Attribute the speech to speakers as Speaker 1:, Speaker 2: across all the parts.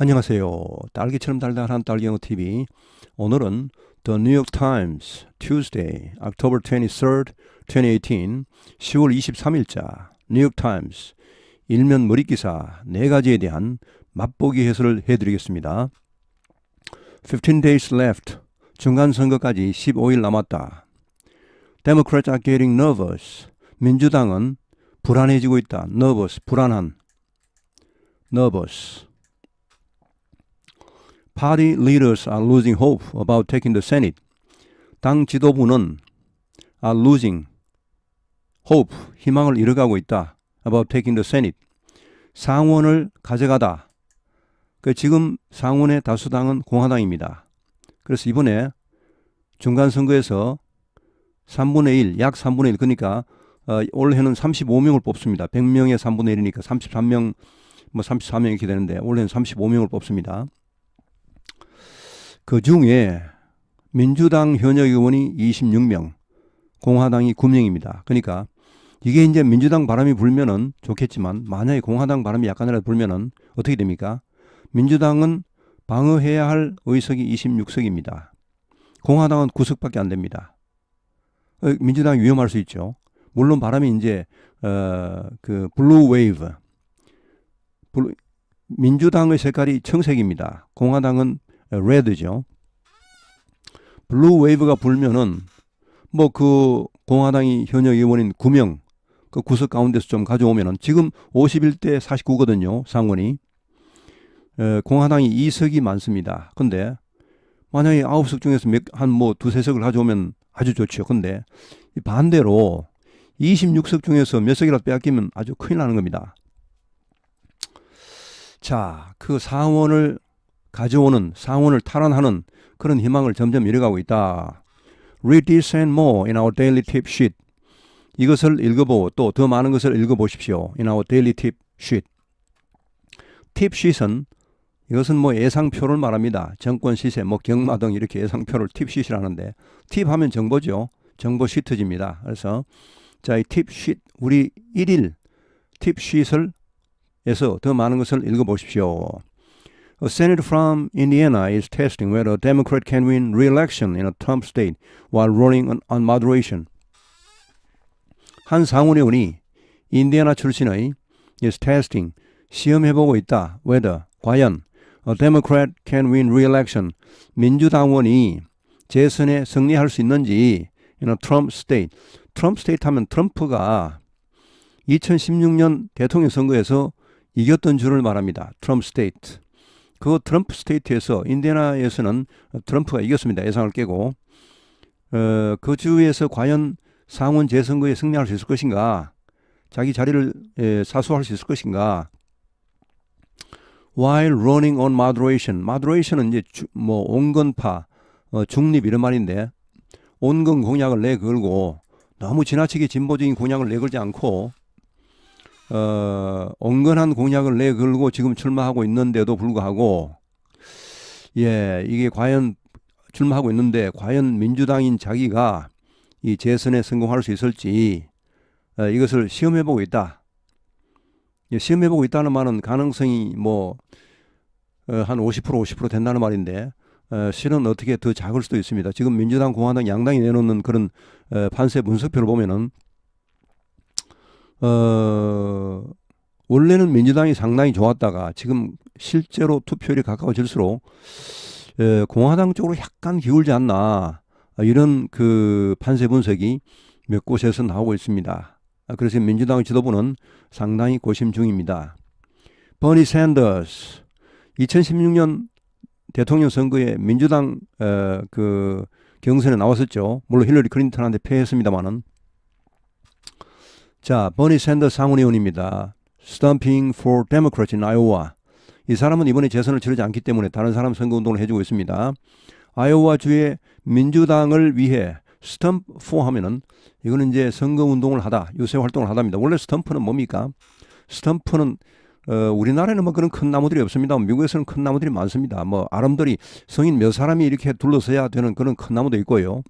Speaker 1: 안녕하세요. 딸기처럼 달달한 딸기영어 TV. 오늘은 The New York Times Tuesday, October 23rd, 2018, 10월 23일자 뉴욕 타임스 일면 머릿 기사 네 가지에 대한 맛보기 해설을 해드리겠습니다. 15 days left. 중간 선거까지 15일 남았다. Democrats are getting nervous. 민주당은 불안해지고 있다. nervous, 불안한. nervous. Party leaders are losing hope about taking the Senate. 당 지도부는 are losing hope, 희망을 잃어가고 있다. about taking the Senate. 상원을 가져가다. 그 지금 상원의 다수당은 공화당입니다. 그래서 이번에 중간 선거에서 3분의 1, 약 3분의 1, 그러니까 어, 올해는 35명을 뽑습니다. 100명의 3분의 1이니까 33명, 뭐 34명 이렇게 되는데 올해는 35명을 뽑습니다. 그 중에 민주당 현역 의원이 26명, 공화당이 9명입니다. 그러니까 이게 이제 민주당 바람이 불면은 좋겠지만 만약에 공화당 바람이 약간이라도 불면은 어떻게 됩니까? 민주당은 방어해야 할 의석이 26석입니다. 공화당은 9석밖에 안 됩니다. 어, 민주당이 위험할 수 있죠. 물론 바람이 이제 어 그 블루 웨이브 블루, 민주당의 색깔이 청색입니다. 공화당은 레드죠. 블루 웨이브가 불면은 뭐 그 공화당이 현역 의원인 9명 그 구석 가운데서 좀 가져오면은 지금 51대 49거든요. 상원이. 에, 공화당이 2석이 많습니다. 근데 만약에 9석 중에서 한 뭐 두세 석을 가져오면 아주 좋죠. 근데 반대로 26석 중에서 몇 석이라도 빼앗기면 아주 큰일 나는 겁니다. 자, 그 상원을 가져오는 상원을 탈환하는 그런 희망을 점점 잃어가고 있다. Read this and more in our daily tip sheet. 이것을 읽어보고 또 더 많은 것을 읽어보십시오. In our daily tip sheet. 팁 sheet은 이것은 뭐 예상표를 말합니다. 정권 시세, 뭐 경마 등 이렇게 예상표를 팁 sheet이라는데 팁 하면 정보죠. 정보 시트집니다. 그래서 자, 이팁 sheet 우리 1일 팁 sheet을 에서 더 많은 것을 읽어보십시오. A senator from Indiana is testing whether a Democrat can win re-election in a Trump state while running on, on moderation. 한 상원의 원이 인디애나 출신의 is testing 시험해보고 있다. whether 과연 a Democrat can win re-election 민주당원이 재선에 승리할 수 있는지 in a Trump state. 트럼프 스테이트 하면 트럼프가 2016년 대통령 선거에서 이겼던 줄을 말합니다. 트럼프 스테이트. 그 트럼프 스테이트에서 인디애나에서는 트럼프가 이겼습니다. 예상을 깨고 어, 그 주에서 과연 상원 재선거에 승리할 수 있을 것인가? 자기 자리를 에, 사수할 수 있을 것인가? While running on moderation, moderation은 이제 주, 뭐 온건파, 어, 중립 이런 말인데 온건 공약을 내걸고 너무 지나치게 진보적인 공약을 내걸지 않고 어, 온건한 공약을 내걸고 지금 출마하고 있는데도 불구하고 예, 이게 과연 출마하고 있는데 과연 민주당인 자기가 이 재선에 성공할 수 있을지 어, 이것을 시험해 보고 있다. 예, 시험해 보고 있다는 말은 가능성이 뭐한 어, 50% 50% 된다는 말인데 어, 실은 어떻게 더 작을 수도 있습니다. 지금 민주당, 공화당 양당이 내놓는 그런 어, 판세 분석표를 보면은 어, 원래는 민주당이 상당히 좋았다가 지금 실제로 투표율이 가까워질수록 에, 공화당 쪽으로 약간 기울지 않나 이런 그 판세 분석이 몇 곳에서 나오고 있습니다. 그래서 민주당 지도부는 상당히 고심 중입니다. 버니 샌더스 2016년 대통령 선거에 민주당 어, 그 경선에 나왔었죠. 물론 힐러리 클린턴한테 패했습니다만은 자, 버니 샌더스 상원의원입니다. Stumping for Democrats in Iowa. 이 사람은 이번에 재선을 치르지 않기 때문에 다른 사람 선거운동을 해주고 있습니다. 아이오와 주의 민주당을 위해 스탬프 4 하면은 이거는 이제 선거운동을 하다, 유세 활동을 하답니다. 원래 스탬프는 뭡니까? 스탬프는 어, 우리나라에는 뭐 그런 큰 나무들이 없습니다. 미국에서는 큰 나무들이 많습니다. 뭐 아름들이 성인 몇 사람이 이렇게 둘러서야 되는 그런 큰 나무도 있고요.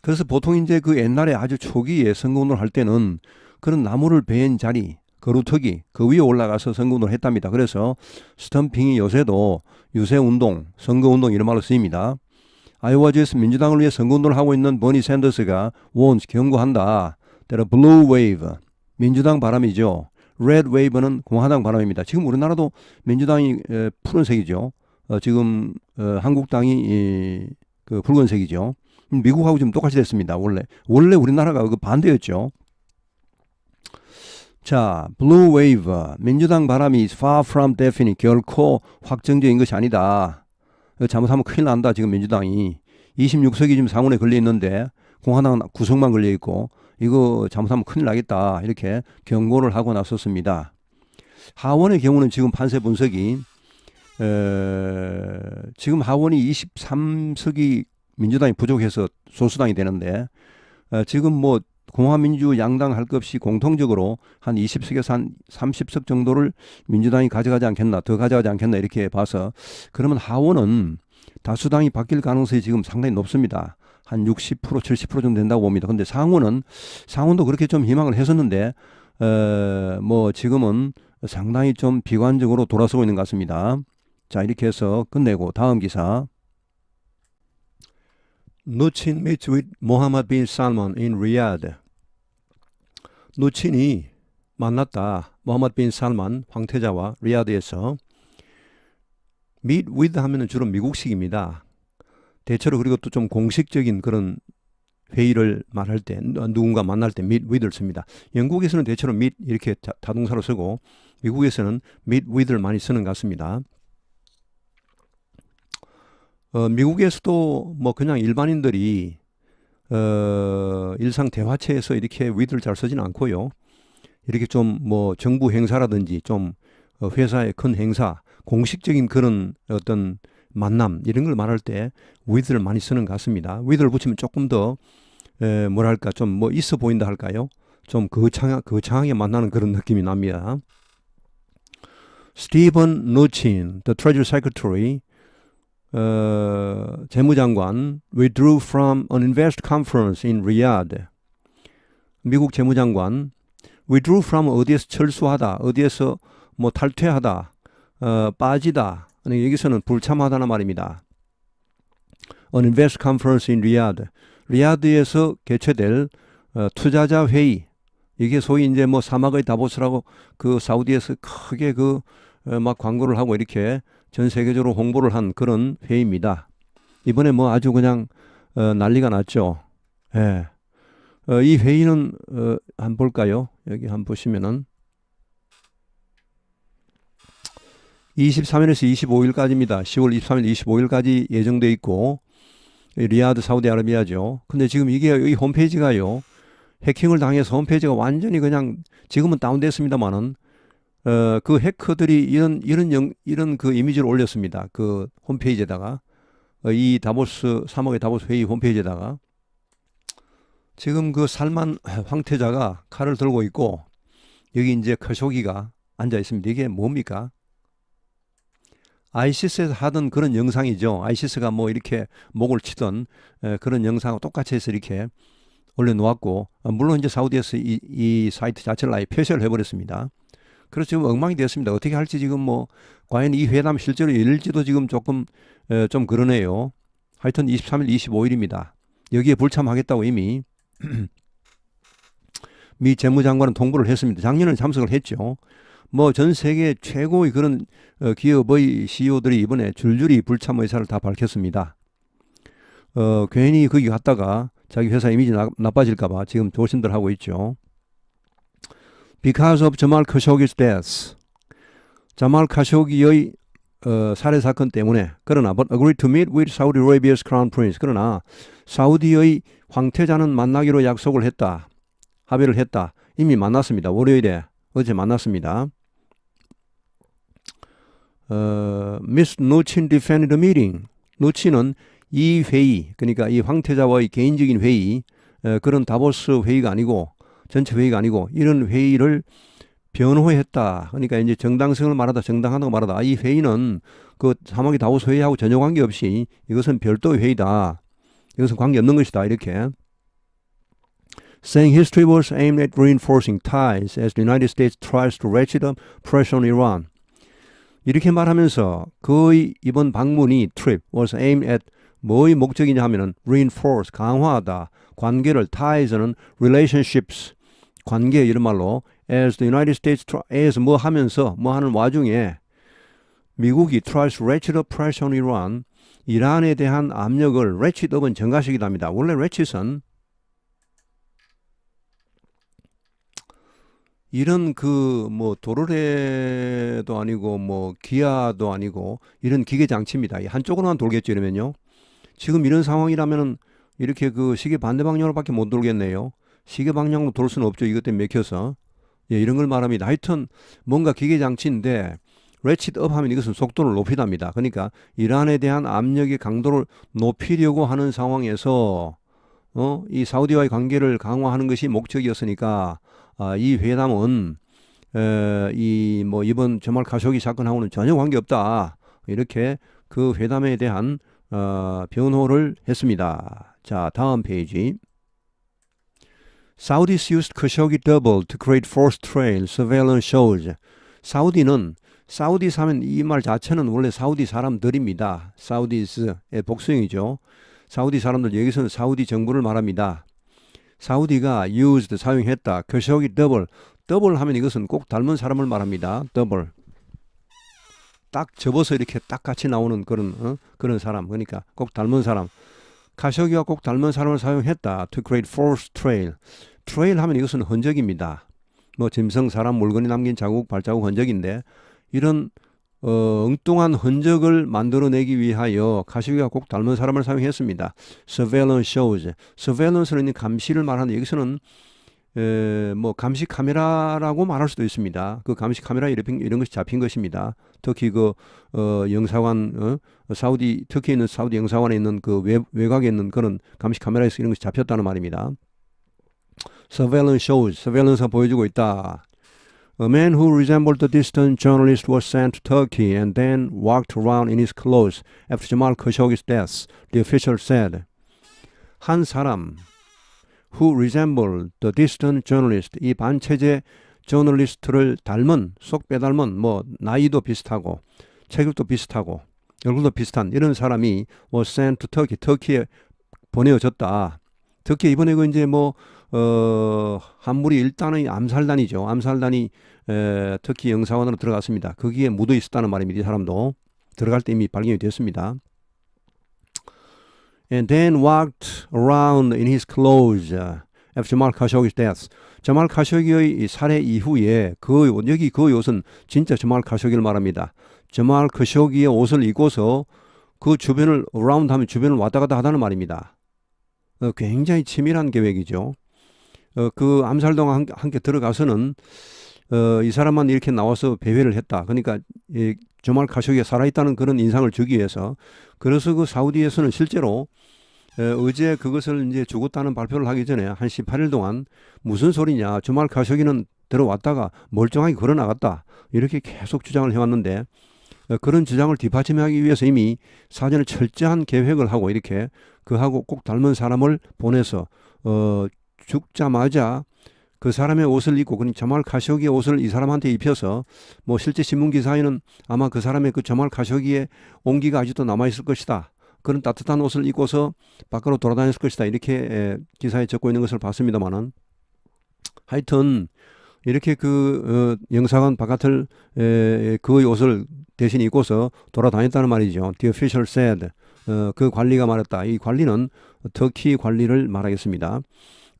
Speaker 1: 그래서 보통 이제 그 옛날에 아주 초기에 선거운동을 할 때는 그런 나무를 베인 자리, 거루터기 그 위에 올라가서 선거운동을 했답니다. 그래서 스탬핑이 요새도 유세운동, 선거운동 이런 말로 쓰입니다. 아이오와주에서 민주당을 위해 선거운동을 하고 있는 버니 샌더스가 원 경고한다. 때로 블루 웨이브 민주당 바람이죠. 레드 웨이브는 공화당 바람입니다. 지금 우리나라도 민주당이 에, 푸른색이죠. 어, 지금 어, 한국당이 이, 그 붉은색이죠. 미국하고 지금 똑같이 됐습니다. 원래 원래 우리나라가 그 반대였죠. 자, 블루 웨이브 민주당 바람이 is far from definite 결코 확정적인 것이 아니다. 잘못하면 큰일 난다. 지금 민주당이 26석이 지금 상원에 걸려 있는데 공화당은 구석만 걸려 있고 이거 잘못하면 큰일 나겠다. 이렇게 경고를 하고 나섰습니다. 하원의 경우는 지금 판세 분석이 에, 지금 하원이 23석이 민주당이 부족해서 소수당이 되는데 어, 지금 뭐 공화민주 양당 할 것 없이 공통적으로 한 20석에서 한 30석 정도를 민주당이 가져가지 않겠나 더 가져가지 않겠나 이렇게 봐서 그러면 하원은 다수당이 바뀔 가능성이 지금 상당히 높습니다. 한 60% 70% 정도 된다고 봅니다. 근데 상원은 상원도 그렇게 좀 희망을 했었는데 어, 뭐 지금은 상당히 좀 비관적으로 돌아서고 있는 것 같습니다. 자 이렇게 해서 끝내고 다음 기사 누친 meets with Mohammed bin Salman in Riyadh. 누친이 만났다. 모하마드 빈 살만 황태자와 리야드에서 meet with 하면은 주로 미국식입니다. 대체로 그리고 또 좀 공식적인 그런 회의를 말할 때 누군가 만날 때 meet with를 씁니다. 영국에서는 대체로 meet 이렇게 자, 다동사로 쓰고 미국에서는 meet with를 많이 쓰는 것 같습니다. 어, 미국에서도 뭐 그냥 일반인들이 어, 일상 대화체에서 이렇게 with를 잘 쓰지는 않고요. 이렇게 좀 뭐 정부 행사라든지 좀 어, 회사의 큰 행사, 공식적인 그런 어떤 만남 이런 걸 말할 때 with를 많이 쓰는 것 같습니다. with를 붙이면 조금 더 에, 뭐랄까 좀 뭐 있어 보인다 할까요? 좀 거창하, 거창하게 만나는 그런 느낌이 납니다. 스티븐 노친, the Treasury Secretary, 어, 재무장관 withdrew from an invest conference in Riyadh. 미국 재무장관 withdrew from 어디에서 철수하다, 어디에서 뭐 탈퇴하다, 어, 빠지다. 여기서는 불참하다는 말입니다. An invest conference in Riyadh. 리야드에서 개최될 어, 투자자 회의. 이게 소위 이제 뭐 사막의 다보스라고 그 사우디에서 크게 그 막 광고를 하고 이렇게 전 세계적으로 홍보를 한 그런 회의입니다. 이번에 뭐 아주 그냥 어, 난리가 났죠. 예. 어, 이 회의는 어, 한번 볼까요? 여기 한번 보시면은 23일에서 25일까지입니다. 10월 23일, 25일까지 예정돼 있고 리야드 사우디아라비아죠. 근데 지금 이게 이 홈페이지가요. 해킹을 당해서 홈페이지가 완전히 그냥 지금은 다운됐습니다만은 어, 그 해커들이 이런 이런 영, 이런 그 이미지를 올렸습니다. 그 홈페이지에다가 어, 이 다보스 3억의 다보스 회의 홈페이지에다가 지금 그 살만 황태자가 칼을 들고 있고 여기 이제 커쇼기가 앉아 있습니다. 이게 뭡니까? 아이시스에서 하던 그런 영상이죠. 아이시스가 뭐 이렇게 목을 치던 에, 그런 영상하고 똑같이 해서 이렇게 올려놓았고 어, 물론 이제 사우디에서 이, 이 사이트 자체를 아예 폐쇄를 해버렸습니다. 그래서 지금 엉망이 되었습니다. 어떻게 할지 지금 뭐 과연 이 회담 실제로 열릴지도 지금 조금 에, 좀 그러네요. 하여튼 23일, 25일입니다. 여기에 불참하겠다고 이미 미 재무장관은 통보를 했습니다. 작년에 참석을 했죠. 뭐 전 세계 최고의 그런 어, 기업의 CEO들이 이번에 줄줄이 불참 의사를 다 밝혔습니다. 어, 괜히 거기 갔다가 자기 회사 이미지 나, 나빠질까봐 지금 조심들 하고 있죠. Because of 자말 카쇼기's death. 자말 카쇼기의 어, 살해 사건 때문에 그러나 but agreed to meet with Saudi Arabia's crown prince. 그러나 사우디의 황태자는 만나기로 약속을 했다. 합의를 했다. 이미 만났습니다. 월요일에 어제 만났습니다. 어, Miss 노친 defended the meeting. 노친은 이 회의, 그러니까 이 황태자와의 개인적인 회의, 어, 그런 다보스 회의가 아니고 전체 회의가 아니고 이런 회의를 변호했다. 그러니까 이제 정당성을 말하다, 정당하다고 말하다. 이 회의는 그 사막의 다보스 회의하고 전혀 관계없이 이것은 별도의 회의다. 이것은 관계 없는 것이다. 이렇게 saying history was aimed at reinforcing ties as the United States tries to ratchet up pressure on Iran. 이렇게 말하면서 그의 이번 방문이 trip was aimed at 뭐의 목적이냐 하면은 reinforce 강화하다 관계를 ties는 relationships 관계 이런 말로 as the United States as 뭐 하면서 뭐 하는 와중에 미국이 tries ratchet up pressure on Iran 이란에 대한 압력을 ratchet up은 증가시키답니다. 원래 ratchet은 이런 그 뭐 도르래도 아니고 뭐 기아도 아니고 이런 기계 장치입니다. 이 한쪽으로만 돌겠죠 이러면요. 지금 이런 상황이라면은 이렇게 그 시계 반대 방향으로밖에 못 돌겠네요. 시계 방향으로 돌 수는 없죠. 이것 때문에 맥혀서. 예, 이런 걸 말합니다. 하여튼 뭔가 기계 장치인데 레치드 업 하면 이것은 속도를 높이답니다. 그러니까 이란에 대한 압력의 강도를 높이려고 하는 상황에서 어, 이 사우디와의 관계를 강화하는 것이 목적이었으니까 아, 이 회담은 에, 이뭐 이번 저말 카쇼기 사건하고는 전혀 관계없다. 이렇게 그 회담에 대한 어, 변호를 했습니다. 자, 다음 페이지. Saudis used Khashoggi double to create forced trail surveillance shows. 사우디는 사우디 사면 이 말 자체는 원래 사우디 사람들입니다. 사우디스의 복수형이죠. 사우디 사람들 여기서는 사우디 정부를 말합니다. 사우디가 used 사용했다. khashoggi double. 더블 하면 이것은 꼭 닮은 사람을 말합니다. 더블. 딱 접어서 이렇게 딱 같이 나오는 그런 어? 그런 사람. 그러니까 꼭 닮은 사람. 카쇼기와 꼭 닮은 사람을 사용했다. To create forced trail. 트레일 하면 이것은 흔적입니다. 뭐 짐승, 사람, 물건이 남긴 자국, 발자국, 흔적인데 이런 어, 엉뚱한 흔적을 만들어내기 위하여 카시기가 꼭 닮은 사람을 사용했습니다. surveillance shows. surveillance는 감시를 말하는데 여기서는 에, 뭐 감시 카메라라고 말할 수도 있습니다. 그 감시 카메라 이런, 이런 것이 잡힌 것입니다. 특히 그 어, 영사관 어, 사우디 특히 있는 사우디 영사관에 있는 그 외, 외곽에 있는 그런 감시 카메라에서 이런 것이 잡혔다는 말입니다. surveillance shows, surveillance가 보여주고 있다. A man who resembled the distant journalist was sent to Turkey and then walked around in his clothes after Jamal Khashoggi's death, the official said. 한 사람 who resembled the distant journalist, 이 반체제 저널리스트를 닮은, 쏙 빼닮은, 뭐 나이도 비슷하고 체격도 비슷하고 얼굴도 비슷한 이런 사람이 was sent to Turkey, 터키에 보내어졌다. 특히 이번에 그 이제 뭐 어, 한물이 일단은 암살단이죠. 암살단이 에, 특히 영사관으로 들어갔습니다. 거기에 묻어 있었다는 말입니다. 이 사람도 들어갈 때 이미 발견이 됐습니다. And then walked around in his clothes after Jamal Khashoggi's death. 자말 카쇼기의 살해 이후에 그 여기 그 옷은 진짜 자말 카쇼기를 말합니다. 자말 카쇼기의 옷을 입고서 그 주변을 around 하면 주변을 왔다 갔다 하다는 말입니다. 어, 굉장히 치밀한 계획이죠. 어, 그 암살동 함께 들어가서는 어, 이 사람만 이렇게 나와서 배회를 했다. 그러니까 이 조말 카쇼기가 살아있다는 그런 인상을 주기 위해서 그래서 그 사우디에서는 실제로 에, 어제 그것을 이제 죽었다는 발표를 하기 전에 한 18일 동안 무슨 소리냐 조말 카쇼기는 들어왔다가 멀쩡하게 걸어 나갔다 이렇게 계속 주장을 해왔는데 어, 그런 주장을 뒷받침하기 위해서 이미 사전에 철저한 계획을 하고 이렇게 그하고 꼭 닮은 사람을 보내서 어 죽자마자 그 사람의 옷을 입고 그니 저말 카쇼기의 옷을 이 사람한테 입혀서 뭐 실제 신문 기사에는 아마 그 사람의 그 저말 카쇼기의 온기가 아직도 남아 있을 것이다. 그런 따뜻한 옷을 입고서 밖으로 돌아다녔을 것이다. 이렇게 에, 기사에 적고 있는 것을 봤습니다만은 하여튼 이렇게 그 어, 영사관 바깥을 에, 그의 옷을 대신 입고서 돌아다녔다는 말이죠. The official said. 어, 그 관리가 말했다. 이 관리는 터키 관리를 말하겠습니다.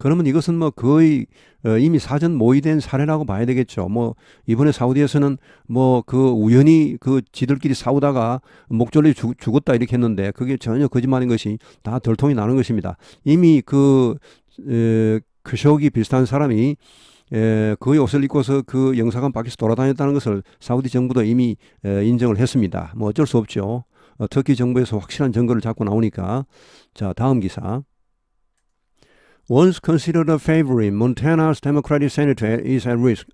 Speaker 1: 그러면 이것은 뭐 거의 어, 이미 사전 모의된 사례라고 봐야 되겠죠. 뭐 이번에 사우디에서는 뭐 그 우연히 그 지들끼리 싸우다가 목졸리 죽, 죽었다 이렇게 했는데 그게 전혀 거짓말인 것이 다 덜통이 나는 것입니다. 이미 그 에, 크쇼기 비슷한 사람이 에, 그 옷을 입고서 그 영사관 밖에서 돌아다녔다는 것을 사우디 정부도 이미 에, 인정을 했습니다. 뭐 어쩔 수 없죠. 어, 터키 정부에서 확실한 증거를 잡고 나오니까 자 다음 기사. Once considered a favorite, Montana's Democratic senator is at risk.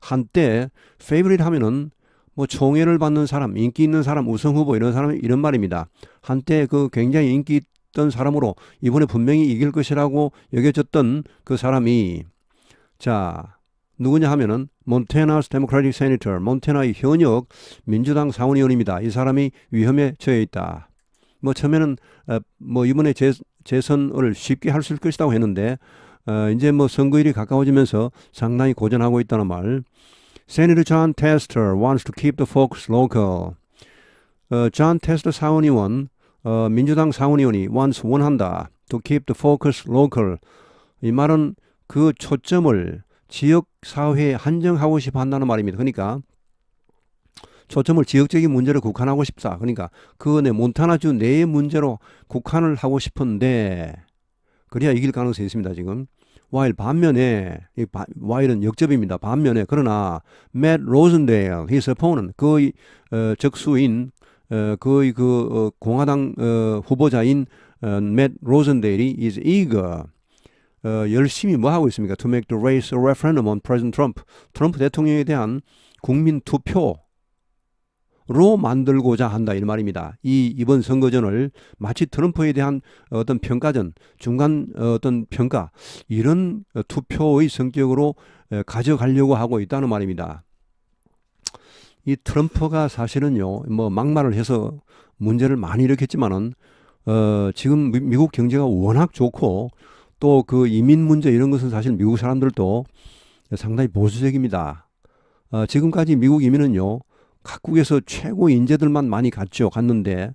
Speaker 1: 한때 favorite 하면은 뭐 총애를 받는 사람, 인기 있는 사람, 우선 후보 이런 사람 이런 말입니다. 한때 그 굉장히 인기 있던 사람으로 이번에 분명히 이길 것이라고 여겨졌던 그 사람이 자 누구냐 하면은 몬테나스 데모크라틱 세니터 몬테나의 현역 민주당 상원의원입니다. 이 사람이 위험에 처해 있다. 뭐 처음에는 어, 뭐 이번에 재, 재선을 쉽게 할 수 있을 것이라고 했는데 어, 이제 뭐 선거일이 가까워지면서 상당히 고전하고 있다는 말. Senator John Tester wants to keep the folks local. 어, 존 테스터 상원의원, 어, 민주당 상원의원이 wants 원한다. To keep the focus local. 이 말은 그 초점을 지역 사회에 한정하고 싶어 한다는 말입니다. 그러니까 초점을 지역적인 문제로 국한하고 싶다. 그러니까 그내 몬타나주 내의 문제로 국한을 하고 싶은데 그래야 이길 가능성이 있습니다. 지금. while 반면에 이 바, while은 역접입니다. 반면에 그러나 Matt Rosendale, his opponent, 그의 어, 적수인 어, 그의 그 어, 공화당 어, 후보자인 어, Matt Rosendale이 is eager 어, 열심히 뭐 하고 있습니까? To make the race a referendum on President Trump. 트럼프 대통령에 대한 국민 투표 로 만들고자 한다 이 말입니다. 이 이번 선거전을 마치 트럼프에 대한 어떤 평가전, 중간 어떤 평가 이런 투표의 성격으로 가져가려고 하고 있다는 말입니다. 이 트럼프가 사실은요, 뭐 막말을 해서 문제를 많이 일으켰지만은 어, 지금 미, 미국 경제가 워낙 좋고 또 그 이민 문제 이런 것은 사실 미국 사람들도 상당히 보수적입니다. 어, 지금까지 미국 이민은요, 각국에서 최고 인재들만 많이 갔죠. 갔는데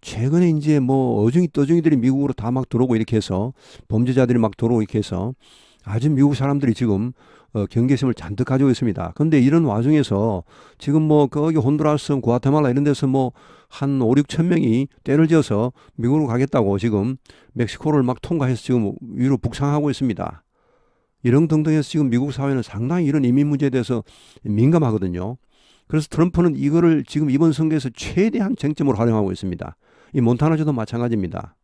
Speaker 1: 최근에 이제 뭐 어중이 떠중이들이 미국으로 다 막 들어오고 이렇게 해서 범죄자들이 막 들어오고 이렇게 해서 아주 미국 사람들이 지금 어, 경계심을 잔뜩 가지고 있습니다. 그런데 이런 와중에서 지금 뭐 거기 혼두라스, 구아테말라 이런 데서 뭐 한 5, 6천 명이 때를 지어서 미국으로 가겠다고 지금 멕시코를 막 통과해서 지금 위로 북상하고 있습니다. 이런 등등해서 지금 미국 사회는 상당히 이런 이민 문제에 대해서 민감하거든요. 그래서 트럼프는 이거를 지금 이번 선거에서 최대한 쟁점으로 활용하고 있습니다. 이 몬타나주도 마찬가지입니다.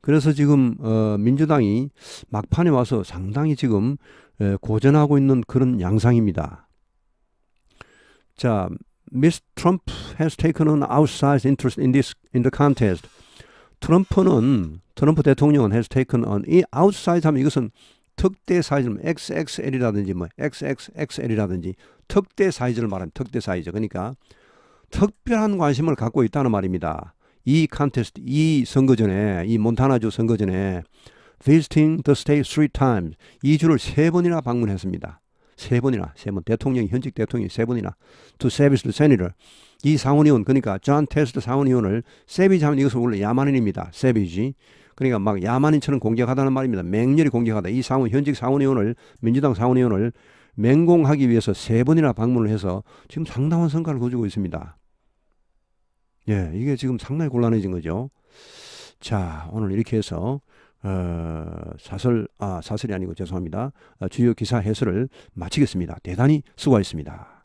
Speaker 1: 그래서 지금 어, 민주당이 막판에 와서 상당히 지금 에, 고전하고 있는 그런 양상입니다. 자, Miss Trump has taken an outsized interest in this in the contest. 트럼프는 트럼프 대통령은 has taken an 이 outsized 하면 이것은 특대 사이즈 XXL이라든지 뭐 XXXL이라든지 특대 사이즈를 말하는 특대 사이즈 그러니까 특별한 관심을 갖고 있다는 말입니다. 이 컨테스트 이 선거 전에 이 몬타나주 선거 전에 visiting the state three times 이 주를 세 번이나 방문했습니다. 세 번이나 세 번 대통령이 현직 대통령이 세 번이나 to service the senator 이 상원의원 그러니까 존 테스트 상원의원을 세비지 하면 이것은 원래 야만인입니다. 세비지 그러니까 막 야만인처럼 공격하다는 말입니다. 맹렬히 공격하다. 이 상원 현직 상원의원을 민주당 상원의원을 맹공하기 위해서 세 번이나 방문을 해서 지금 상당한 성과를 거두고 있습니다. 예, 이게 지금 상당히 곤란해진 거죠. 자, 오늘 이렇게 해서 어, 사설 아 사설이 아니고 죄송합니다. 어, 주요 기사 해설을 마치겠습니다. 대단히 수고하셨습니다.